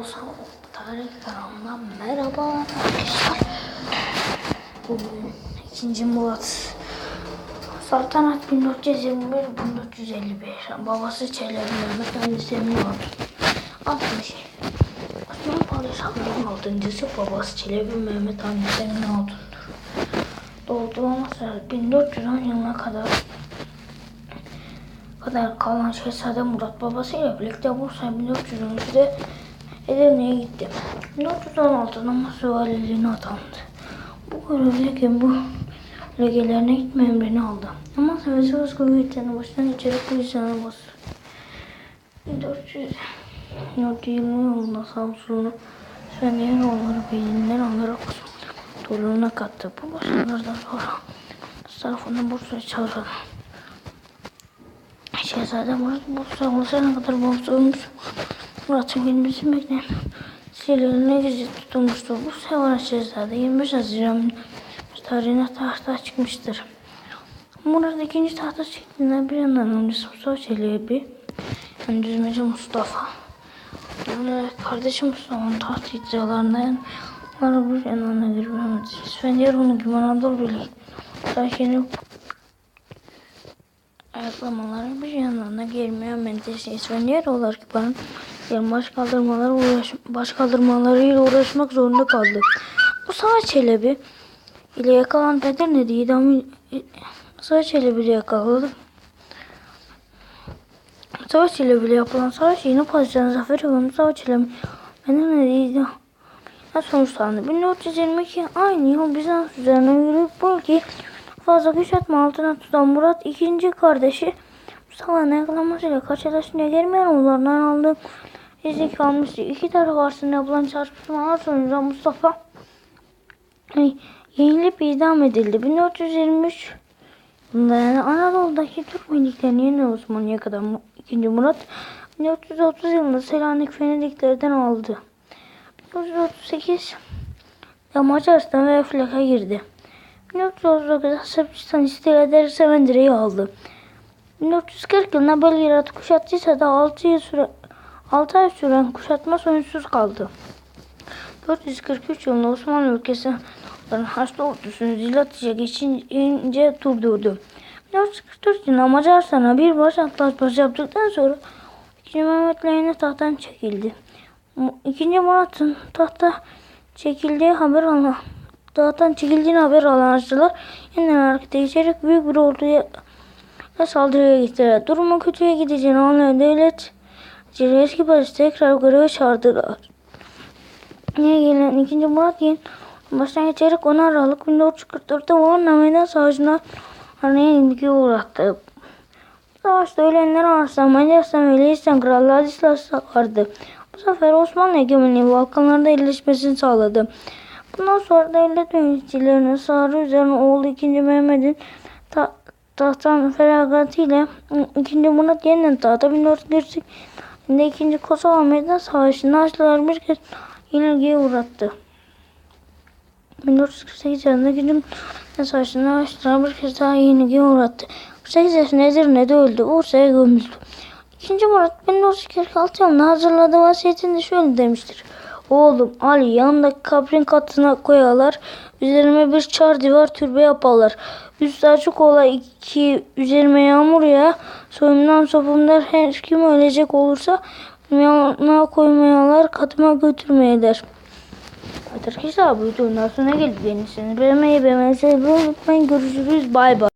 olsam tarih kanalından merhaba arkadaşlar. Bugün 2. Murat Saltanat 1421 1455 Babası Çelebi Mehmet annesi oldu. 60 Osman Padişah'ın 6.sı babası Çelebi Mehmet annesi Emin oldu'dur. Doğduğu sırada 1410 yılına kadar kadar kalan Şehzade Murat babasıyla birlikte Bursa 1413'de Edirne'ye gitti. 1416'da Mısır valiliğine atandı. Bu görevdeyken bu legelerine gitme emrini aldı. Ama Savaşı Öz Kuvvetleri'nin başından içeri kuyusuna bastı. 1420 yılında Samsun'u Svenye'nin oğulları beyliğinden alarak torununa kattı. Bu başarılardan sonra tarafından Bursa'ya çağırdı. Şehzade Murat Bursa olsana kadar Bursa. Murat'ın gelmesi bekleyen sihirlerine gizli tutulmuştur. Bu sevaran Şehzade 25 Haziran tarihine tahta çıkmıştır. Murat ikinci tahta çıktığında bir yandan öncesi Mustafa Çelebi, yani düzmeci Mustafa. Yani kardeşi Mustafa'nın taht iddialarından onlara bir yanına girmemedi. Svenyer onu Güven Anadolu Birliği. Sakin'i ayaklamaları bir yandan gelmeyen menteşe İsvenyer olarak ben yani baş kaldırmaları uğraş, baş kaldırmalarıyla uğraşmak zorunda kaldı. Bu Savaş Çelebi ile yakalan Edirne'de idam Savaş Çelebi ile yakaladı. Savaş Çelebi ile yapılan savaş yeni padişahın zaferi ve Savaş Çelebi Edirne'de idam sonuçlandı. 1422 aynı yıl Bizans üzerine yürüyüp bölgeyi fazla güç altına tutan Murat ikinci kardeşi Mustafa'nın yakalanmasıyla karşılaşınca gelmeyen oğullarından aldığı izni kalmıştı. İki taraf arasında yapılan çarpışmalar sonucunda Mustafa yenilip idam edildi. 1423 yılında yani Anadolu'daki Türk miliklerini yeni Osmanlı'ya kadar 2. Murat 1430 yılında Selanik Venediklerden aldı. 1938 Macaristan ve Eflak'a girdi. 1939'da Sırpçıstan istila ederse Mendire'yi aldı. 1940 yılında Belgrad kuşattıysa da 6 yıl süre 6 ay süren kuşatma sonuçsuz kaldı. 443 yılında Osmanlı ülkesi Haçlı ordusunu Zilatice geçince durdurdu. 1944 yılında Macaristan'a bir baş antlaşması yaptıktan sonra 2. Mehmet lehine tahttan çekildi. 2. Murat'ın tahta çekildiği haber alan dağdan çekildiğini haber alan Haçlılar yeniden harekete geçerek büyük bir orduya saldırıya gittiler. Durumun kötüye gideceğini anlayan devlet eski padişahı tekrar göreve çağırdılar. Niye gelen 2. Murat Yen baştan geçerek 10 Aralık 1444'te Varna Meydan Savaşı'na Arna'ya yenilgiye uğrattı. Savaşta ölenler arasında Macaristan ve Leistan Kralı Ladislas vardı. Bu sefer Osmanlı egemenliği Balkanlarda yerleşmesini sağladı. Bundan sonra devlet yöneticilerinin Sarı üzerine oğlu 2. Mehmet'in tahttan feragatıyla 2. Murat yeniden tahta 1448'de 2. Kosova Meydan Savaşı'nda Haçlılar bir kez yenilgiye uğrattı. 1448 yılında 2. Meydan Savaşı'nda Haçlılar bir kez daha yenilgiye uğrattı. 48 yaşında Edirne'de öldü. Bursa'ya gömüldü. 2. Murat 1446 yılında hazırladığı vasiyetinde şöyle demiştir. Oğlum Ali yanındaki kabrin katına koyarlar. Üzerime bir çar divar türbe yaparlar. Üstü açık ola iki üzerime yağmur ya. Soyumdan sopumdan her kim ölecek olursa yanına koymayalar katıma götürmeyeler. Arkadaşlar bu videonun sonuna geldik. Beğenirseniz beğenmeyi beğenmeyi unutmayın. Görüşürüz. Bay bay.